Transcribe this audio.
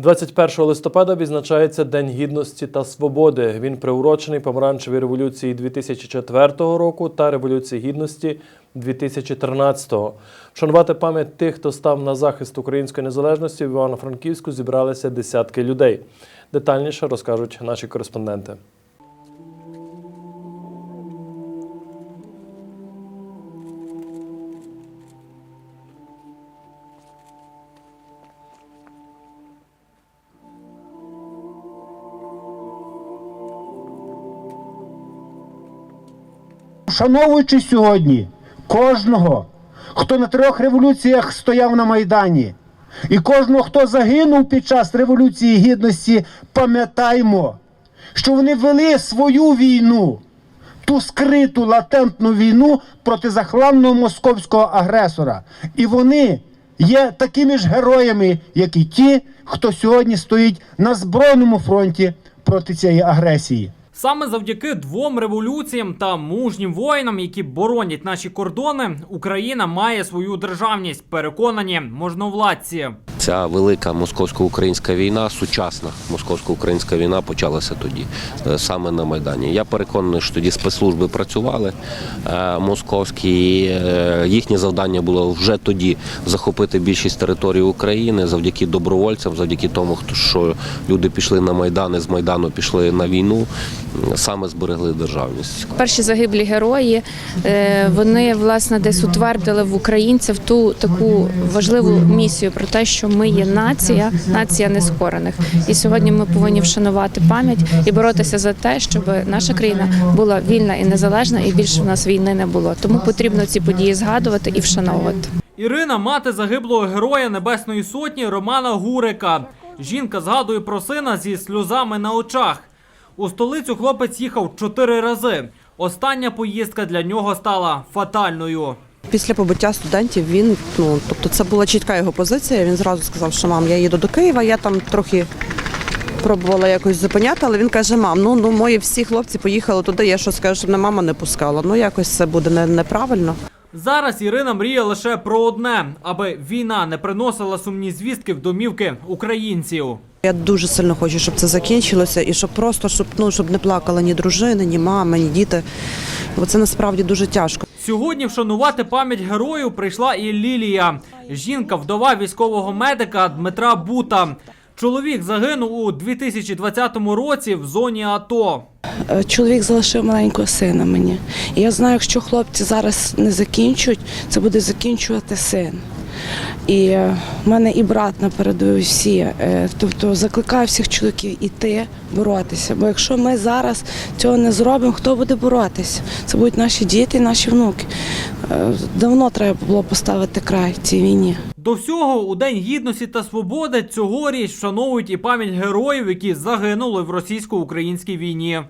21 листопада відзначається День гідності та свободи. Він приурочений помаранчевій революції 2004 року та революції гідності 2013-го. Вшанувати пам'ять тих, хто став на захист української незалежності в Івано-Франківську зібралися десятки людей. Детальніше розкажуть наші кореспонденти. Вшановуючи сьогодні кожного, хто на трьох революціях стояв на Майдані, і кожного, хто загинув під час Революції Гідності, пам'ятаймо, що вони вели свою війну, ту скриту латентну війну проти захланного московського агресора. І вони є такими ж героями, як і ті, хто сьогодні стоїть на збройному фронті проти цієї агресії. Саме завдяки двом революціям та мужнім воїнам, які боронять наші кордони, Україна має свою державність. Переконані можновладці. Ця велика московсько-українська війна, сучасна московсько-українська війна почалася тоді, е, саме на Майдані. Я переконаний, що тоді спецслужби працювали е, московські. е, Їхнє завдання було вже тоді захопити більшість території України завдяки добровольцям, завдяки тому, що люди пішли на Майдан, і з Майдану пішли на війну, саме зберегли державність. Перші загиблі герої вони власне десь утвердили в українців ту таку важливу місію про те, що ми є нація, нація нескорених. І сьогодні ми повинні вшанувати пам'ять і боротися за те, щоб наша країна була вільна і незалежна, і більше в нас війни не було. Тому потрібно ці події згадувати і вшановувати. Ірина, мати загиблого героя Небесної Сотні Романа Гурика. Жінка згадує про сина зі сльозами на очах. У столицю хлопець їхав чотири рази. Остання поїздка для нього стала фатальною. Після побиття студентів він ну тобто це була чітка його позиція. Він зразу сказав, що мам, я їду до Києва. Я там трохи пробувала якось зупиняти, але він каже: Мам, ну ну мої всі хлопці поїхали туди. Я що скажу, щоб мене мама не пускала. Ну якось це буде не, неправильно. Зараз Ірина мріє лише про одне, аби війна не приносила сумні звістки в домівки українців. Я дуже сильно хочу, щоб це закінчилося, і щоб просто щоб ну щоб не плакали ні дружини, ні мами, ні діти. Бо це насправді дуже тяжко. Сьогодні вшанувати пам'ять героїв прийшла і Лілія, жінка, вдова військового медика Дмитра Бута. Чоловік загинув у 2020 році в зоні АТО. Е, Чоловік залишив маленького сина мені. І я знаю, якщо хлопці зараз не закінчують, це буде закінчувати син. І е, в мене і брат на всі. Е, Тобто закликаю всіх чоловіків іти боротися. Бо якщо ми зараз цього не зробимо, хто буде боротися? Це будуть наші діти наші внуки. Е, Давно треба було поставити край цій війні. До всього у День гідності та свободи цьогоріч вшановують і пам'ять героїв, які загинули в російсько-українській війні.